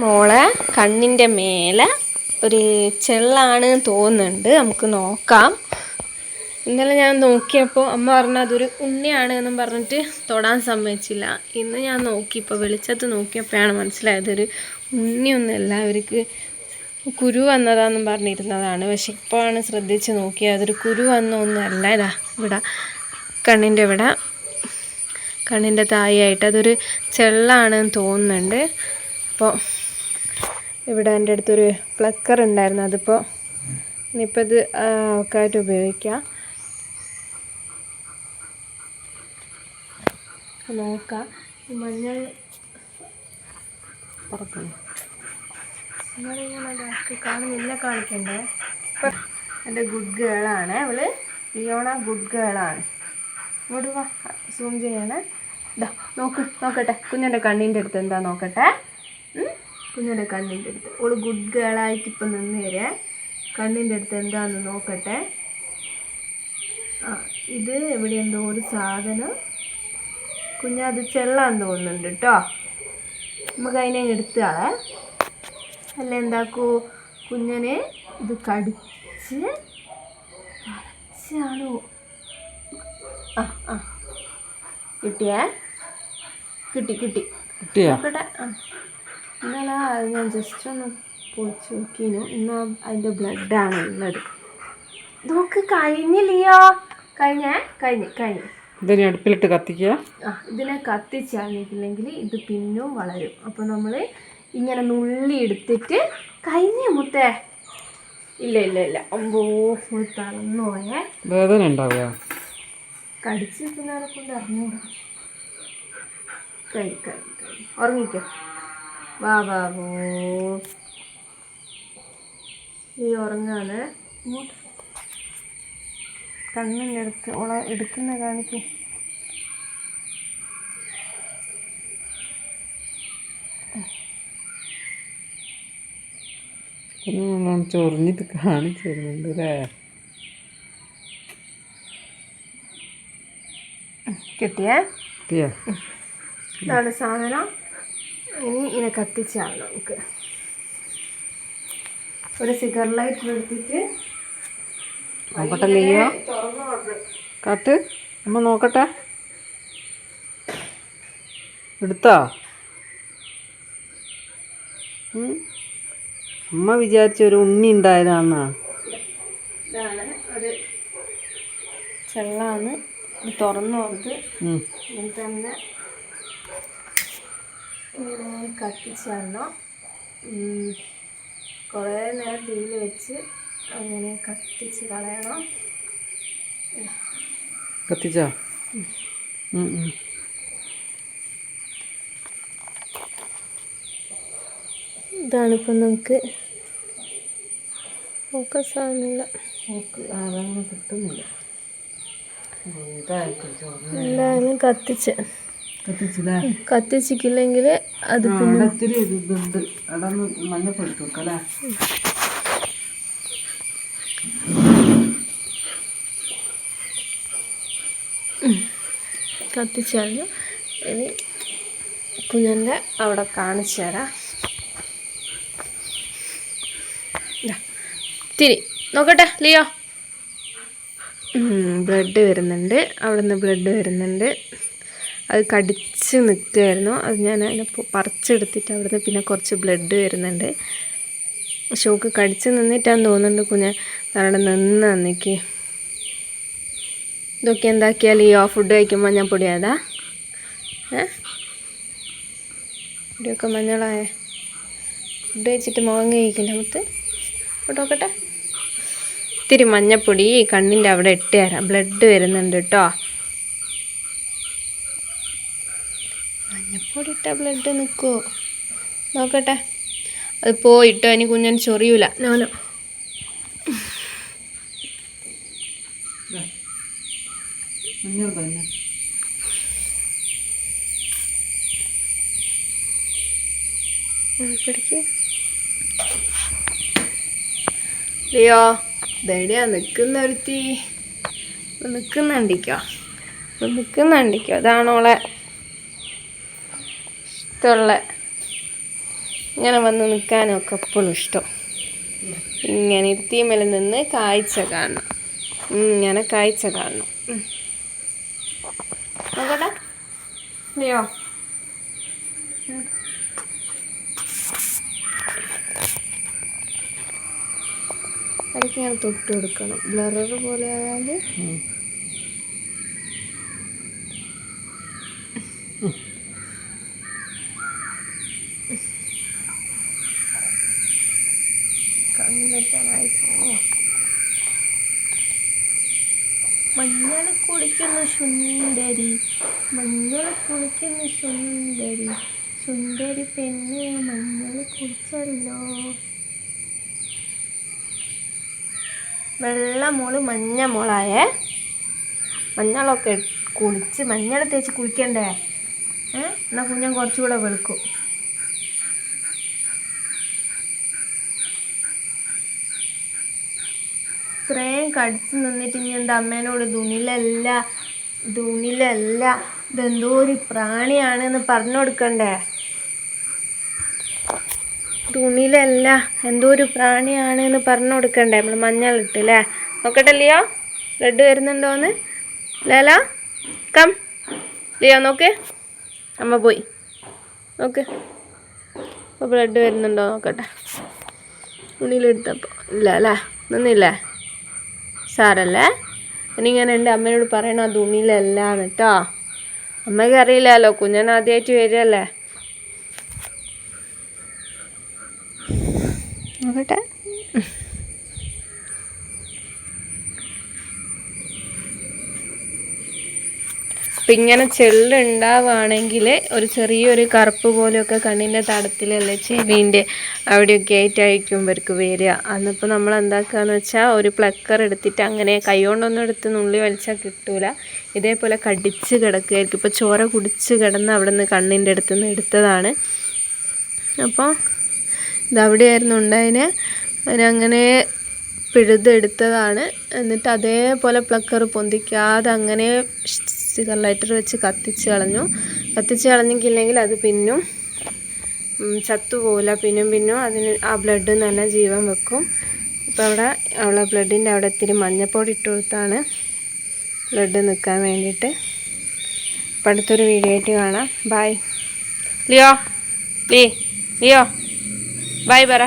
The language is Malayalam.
മോളെ കണ്ണിന്റെ മേലെ ഒരു ചെള്ളാണ് തോന്നുന്നുണ്ട്. നമുക്ക് നോക്കാം. ഇന്നലെ ഞാൻ നോക്കിയപ്പോൾ അമ്മ പറഞ്ഞു അതൊരു ഉണ്ണിയാണ് എന്നും പറഞ്ഞിട്ട് തൊടാൻ സമ്മതിച്ചില്ല. ഇന്ന് ഞാൻ നോക്കി ഇപ്പോൾ വെളിച്ചത്ത് നോക്കിയപ്പോഴാണ് മനസ്സിലായത് ഒരു ഉണ്ണിയൊന്നുമല്ല അവർക്ക് കുരു വന്നതാണെന്നും പറഞ്ഞിരുന്നതാണ്. പക്ഷെ ഇപ്പോഴാണ് ശ്രദ്ധിച്ച് നോക്കിയത്. അതൊരു കുരു വന്ന ഒന്നുമല്ല ഇതാ ഇവിടെ കണ്ണിന്റെ ഇവിടെ കണ്ണിന്റെ തായായിട്ട് അതൊരു ചെള്ളാണെന്ന് തോന്നുന്നുണ്ട്. അപ്പോൾ ഇവിടെ എന്റെ അടുത്തൊരു പ്ലക്കർ ഉണ്ടായിരുന്നു. അതിപ്പോൾ ഇനിയിപ്പോൾ ഇത് ആൾക്കായിട്ട് ഉപയോഗിക്കാം. നോക്കാം. മഞ്ഞൾ കാണുന്നില്ല കാണിക്കണ്ടേ. ഇപ്പം എന്റെ ഗുഡ് ഗേളാണ് അവൾ ലിയോണ ഗുഡ് ഗേളാണ് ഇങ്ങോട്ട് വാ സൂം ചെയ്യണേ. ഇതാ നോക്ക് നോക്കട്ടെ. കുഞ്ഞിന്റെ കണ്ണിന്റെ അടുത്ത് എന്താ നോക്കട്ടെ? ഉം? കുഞ്ഞിന്റെ കണ്ണിന്റെ അടുത്ത്. ഓൾ ഗുഡ് ഗേളായിട്ട് ഇപ്പം നിന്ന് തരേ കണ്ണിന്റെ അടുത്ത് എന്താണെന്ന് നോക്കട്ടെ. ആ ഇത് ഇവിടെ എന്തോ ഒരു സാധനം. കുഞ്ഞത് ചെള്ളാൻ തോന്നുന്നുണ്ട് കേട്ടോ നമുക്ക് അതിനെ എടുത്താളെ അല്ല എന്താക്കൂ? കുഞ്ഞനെ ഇത് കടിച്ച് കടിച്ചാണോ ആ ആ. കിട്ടിയേ? കിട്ടി കിട്ടി. കിട്ടിയാ? ആ. ഇന്നലെ അത് ഞാൻ ജസ്റ്റ് ഒന്ന് പൊളിച്ച് നോക്കിനു ഇന്ന് അതിന്റെ ബ്ലഡാണ് ഉള്ളത് നോക്ക് കഴിഞ്ഞില്ലയോ? കഴിഞ്ഞ? കഴിഞ്ഞ് കഴിഞ്ഞ്. ഇതിനെ അടുപ്പിലിട്ട് കത്തിക്കുക. ആ ഇതിനെ കത്തിച്ചാണെങ്കിൽ ഇത് പിന്നും വളരും. അപ്പോൾ നമ്മൾ ഇങ്ങനെ നുള്ളി എടുത്തിട്ട് കഴിഞ്ഞ മുത്തേ. ഇല്ല ഇല്ല ഇല്ല. അമ്പോ ഫുൾ തളർന്നു പോയേ. വേദന ഉണ്ടാവുക. കടിച്ച് കൊണ്ട് അറിഞ്ഞൂടാ കഴി കഴി കഴി ഉറങ്ങിക്കോ. വാ വാ ഈ ഉറങ്ങാണ് കണ്ണിന്റെ അടുത്ത് ഓളെ എടുക്കുന്ന കാണിക്കും. ചൊറിഞ്ഞിട്ട് കാണിച്ചു തരുന്നുണ്ട് അല്ലേ? കിട്ടിയ? കിട്ടിയ? സാധനം. ഇനി ഇങ്ങനെ കത്തിച്ചാണ് നമുക്ക്. ഒരു സിഗർ ലൈറ്റ് എടുത്തിട്ട് നോക്കട്ടെ ലിയോ? തുറന്നു കൊടുക്കും അമ്മ നോക്കട്ടെ. എടുത്താ? അമ്മ വിചാരിച്ച ഒരു ഉണ്ണി ഉണ്ടായതാന്നാ. ഇതാണ് ഒരു ചെള്ളാണ്. തുറന്നു കൊടുത്ത് തന്നെ ഇങ്ങനെ കത്തിച്ചാണോ കുറേ നേരം തീയിൽ വെച്ച് അങ്ങനെ കത്തിച്ച് കളയണം. കത്തിച്ച. ഇതാണിപ്പം നമുക്ക് ഫോക്കസ് അതങ്ങനെ കിട്ടുന്നില്ല. എന്തായാലും കത്തിച്ച്. കത്തിച്ചില്ലേ? കത്തിച്ചിട്ടില്ലെങ്കിൽ അത് ഇതുണ്ട്. അവിടെ കത്തിച്ചാലും ഇനി കുഞ്ഞന്റെ അവിടെ കാണിച്ചു തരാം. തിരി നോക്കട്ടെ ലിയോ. ബ്ലഡ് വരുന്നുണ്ട്. അവിടെ നിന്ന് ബ്ലഡ് വരുന്നുണ്ട്. അത് കടിച്ച് നിൽക്കുമായിരുന്നു അത് ഞാൻ അതിനെ പറിച്ചെടുത്തിട്ട് അവിടുന്ന് പിന്നെ കുറച്ച് ബ്ലഡ് വരുന്നുണ്ട്. ഷോക്ക് കടിച്ച് നിന്നിട്ടാന്ന് തോന്നുന്നുണ്ട് കുഞ്ഞ് അവിടെ നിന്ന് നിൽക്കി ഇതൊക്കെ എന്താക്കിയാൽ ഈ ഫുഡ് കഴിക്കുമ്പോൾ ഞാൻ പൊടിയാതാ. ഏ? ഇവിടെയൊക്കെ മഞ്ഞളായേ. ഫുഡ് കഴിച്ചിട്ട് മുഖം കഴിക്കില്ല ഇങ്ങോട്ട് നോക്കട്ടെ. ഇത്തിരി മഞ്ഞപ്പൊടി കണ്ണിന്റെ അവിടെ ഇട്ട് തരാം ബ്ലഡ് വരുന്നുണ്ട് കേട്ടോ. മഞ്ഞപ്പൊടി ഇട്ട ബ്ലഡ് നിൽക്കുമോ നോക്കട്ടെ. അത് പോയിട്ടോ ഇനി കുഞ്ഞൻ ചൊറിയൂല. നോനോ ലിയോ ഇതെവിടെയാ നിൽക്കുന്ന ഒരുത്തി. നിൽക്കുന്നുണ്ടിക്കോ നിൽക്കുന്നുണ്ടിക്കോ അതാണോളെ ഇഷ്ടമുള്ള ഇങ്ങനെ വന്ന് നിൽക്കാനൊക്കെ എപ്പോഴും ഇഷ്ടം. ഇങ്ങനെ ഇരുത്തിമേൽ നിന്ന് കാഴ്ച കാണണം. ഇങ്ങനെ കാഴ്ച കാണണം. അതൊക്കെ ഞാൻ തൊട്ട് കൊടുക്കണം. ബ്ലറർ പോലെ ആയാൽ കണ്ണെത്താനായി പോവോ മഞ്ഞൾ കുളിക്കുന്ന സുന്ദരി മഞ്ഞൾ കുളിക്കുന്ന സുന്ദരി സുന്ദരി പെണ്ണ് മഞ്ഞൾ കുളിച്ചല്ലോ. വെള്ള മോൾ മഞ്ഞ മോളായേ. മഞ്ഞളൊക്കെ കുളിച്ച് മഞ്ഞൾ തേച്ച് കുളിക്കണ്ടേ? ഏ? എന്നാൽ കുഞ്ഞൻ കുറച്ചുകൂടെ വെളുക്കും. ഇത്രയും കടിച്ചു നിന്നിട്ട് ഇനി എന്താ അമ്മേനോട് ദുണിലല്ല ദുണിലല്ല ഇതെന്തോ ഒരു പ്രാണിയാണ് എന്ന് പറഞ്ഞു കൊടുക്കണ്ടേ? തുണിലല്ല എന്തോ ഒരു പ്രാണിയാണ് എന്ന് പറഞ്ഞു കൊടുക്കണ്ടേ? നമ്മൾ മഞ്ഞളിട്ട് അല്ലേ നോക്കട്ടെ ലിയോ ബ്ലഡ് വരുന്നുണ്ടോന്ന്? ലേല കം ലിയോ നോക്ക്. അമ്മ പോയി. നോക്ക്. അപ്പോൾ ബ്ലഡ് വരുന്നുണ്ടോ? നോക്കട്ടെ. തുണിയിലെടുത്തപ്പോൾ ഇല്ല അല്ലേ നിന്നില്ലേ? സാറല്ലേ? ഞാൻ ഉണ്ട് അമ്മയോട് പറയണം അത് ഉണ്ണിയിലല്ലാന്ന് കേട്ടോ. അമ്മയ്ക്ക് അറിയില്ലല്ലോ കുഞ്ഞൻ ആദ്യമായിട്ട് വരികയല്ലേ? നോക്കട്ടെ. അപ്പം ഇങ്ങനെ ചെള്ളുണ്ടാവുകയാണെങ്കിൽ ഒരു ചെറിയൊരു കറുപ്പ് പോലെയൊക്കെ കണ്ണിന്റെ തടത്തിലല്ലേ ചെവീന്റെ അവിടെയൊക്കെ ആയിട്ടായിരിക്കും ഇവർക്ക് വരിക. അന്നിപ്പോൾ നമ്മൾ എന്താക്കുകയെന്ന് വെച്ചാൽ ഒരു പ്ലക്കർ എടുത്തിട്ട് അങ്ങനെ കൈകൊണ്ടൊന്നും എടുത്ത് നുള്ളി വലിച്ചാൽ കിട്ടൂല. ഇതേപോലെ കടിച്ച് കിടക്കുകയായിരിക്കും. ഇപ്പോൾ ചോര കുടിച്ച് കിടന്ന് അവിടെ നിന്ന് കണ്ണിന്റെ അടുത്ത് നിന്ന് എടുത്തതാണ്. അപ്പോൾ ഇതവിടെയായിരുന്നു ഉണ്ടായതിന് അതിനങ്ങനെ പിഴുതെടുത്തതാണ്. എന്നിട്ട് അതേപോലെ പ്ലക്കർ പൊന്തിക്കാതെ അങ്ങനെ സിഗർ ലൈറ്റർ വെച്ച് കത്തിച്ച് കളഞ്ഞു. കത്തിച്ച് കളഞ്ഞെങ്കില്ലെങ്കിൽ അത് പിന്നും ചത്തു ചത്തുപോകില്ല. പിന്നും പിന്നും അതിന് ആ ബ്ലഡ് നല്ല ജീവൻ വെക്കും. ഇപ്പോൾ അവിടെ അവളെ ബ്ലഡിന്റെ അവിടെ ഇത്തിരി മഞ്ഞപ്പൊടി ഇട്ട് കൊടുത്താണ് ബ്ലഡ് നിൽക്കാൻ വേണ്ടിയിട്ട്. അപ്പം അടുത്തൊരു വീഡിയോ ആയിട്ട് കാണാം. Bye Leo? Lee Leo? Bye പറ.